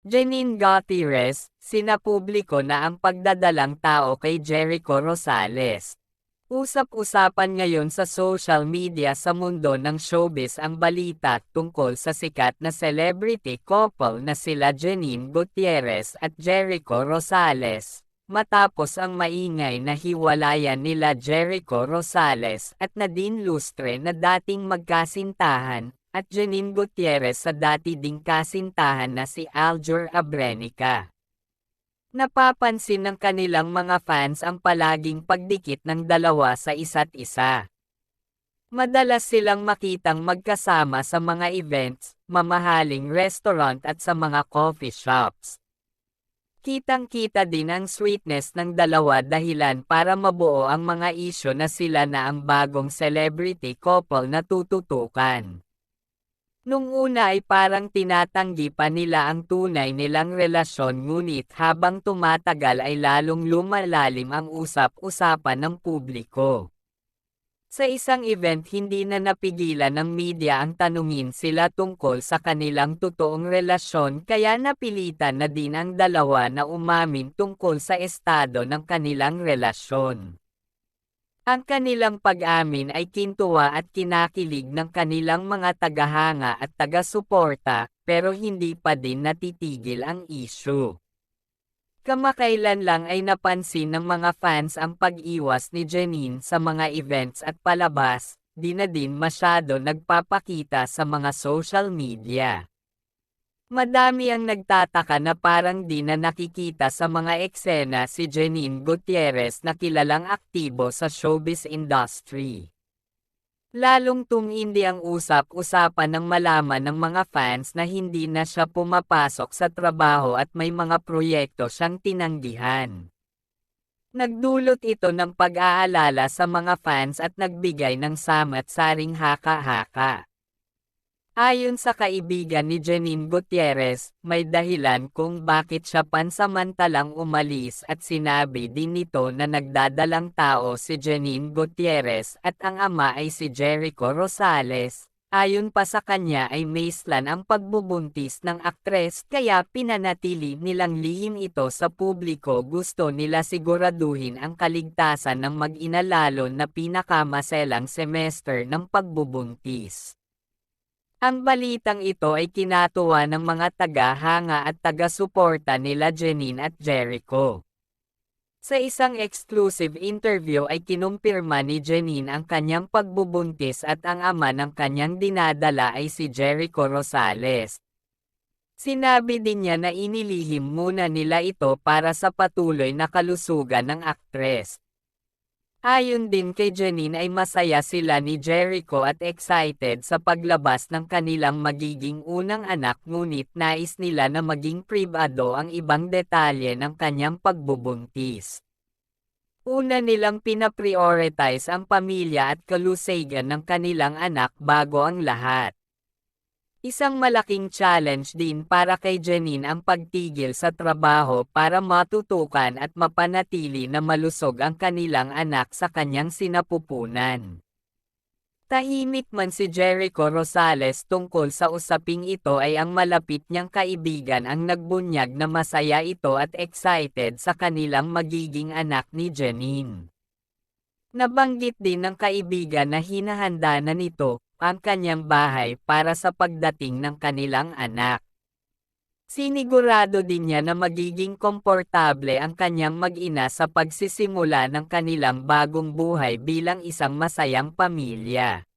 Janine Gutierrez, sinapubliko na ang pagdadalang tao kay Jericho Rosales. Usap-usapan ngayon sa social media sa mundo ng showbiz ang balita tungkol sa sikat na celebrity couple na sila Janine Gutierrez at Jericho Rosales. Matapos ang maingay na hiwalayan nila Jericho Rosales at Nadine Lustre na dating magkasintahan, at Janine Gutierrez sa dati ding kasintahan na si Aljur Abrenica. Napapansin ng kanilang mga fans ang palaging pagdikit ng dalawa sa isa't isa. Madalas silang makitang magkasama sa mga events, mamahaling restaurant at sa mga coffee shops. Kitang-kita din ang sweetness ng dalawa dahilan para mabuo ang mga isyo na sila na ang bagong celebrity couple na tututukan. Nung una ay parang tinatanggi pa nila ang tunay nilang relasyon ngunit habang tumatagal ay lalong lumalalim ang usap-usapan ng publiko. Sa isang event hindi na napigilan ng media ang tanungin sila tungkol sa kanilang totoong relasyon kaya napilitan na din ang dalawa na umamin tungkol sa estado ng kanilang relasyon. Ang kanilang pag-amin ay kintuwa at kinakilig ng kanilang mga tagahanga at taga-suporta, pero hindi pa din natitigil ang issue. Kamakailan lang ay napansin ng mga fans ang pag-iwas ni Janine sa mga events at palabas, di na din masyado nagpapakita sa mga social media. Madami ang nagtataka na parang di na nakikita sa mga eksena si Janine Gutierrez na kilalang aktibo sa showbiz industry. Lalong tumindi ang usap-usapan ng malaman ng mga fans na hindi na siya pumapasok sa trabaho at may mga proyekto siyang tinanggihan. Nagdulot ito ng pag-aalala sa mga fans at nagbigay ng samat-saring haka-haka. Ayon sa kaibigan ni Janine Gutierrez, may dahilan kung bakit siya pansamantalang umalis at sinabi din nito na nagdadalang tao si Janine Gutierrez at ang ama ay si Jericho Rosales. Ayon pa sa kanya ay maislan ang pagbubuntis ng aktres kaya pinanatili nilang lihim ito sa publiko gusto nila siguraduhin ang kaligtasan ng mag-ina lalo na pinakamaselang semester ng pagbubuntis. Ang balitang ito ay kinatuwa ng mga taga-hanga at taga-suporta nila Janine at Jericho. Sa isang exclusive interview ay kinumpirma ni Janine ang kanyang pagbubuntis at ang ama ng kanyang dinadala ay si Jericho Rosales. Sinabi din niya na inilihim muna nila ito para sa patuloy na kalusugan ng aktres. Ayon din kay Janine ay masaya sila ni Jericho at excited sa paglabas ng kanilang magiging unang anak ngunit nais nila na maging privado ang ibang detalye ng kanyang pagbubuntis. Una nilang pinaprioritize ang pamilya at kalusagan ng kanilang anak bago ang lahat. Isang malaking challenge din para kay Janine ang pagtigil sa trabaho para matutukan at mapanatili na malusog ang kanilang anak sa kanyang sinapupunan. Tahimik man si Jericho Rosales tungkol sa usaping ito ay ang malapit niyang kaibigan ang nagbunyag na masaya ito at excited sa kanilang magiging anak ni Janine. Nabanggit din ng kaibigan na hinahanda na nito ang kanyang bahay para sa pagdating ng kanilang anak. Sinigurado din niya na magiging komportable ang kanyang mag-ina sa pagsisimula ng kanilang bagong buhay bilang isang masayang pamilya.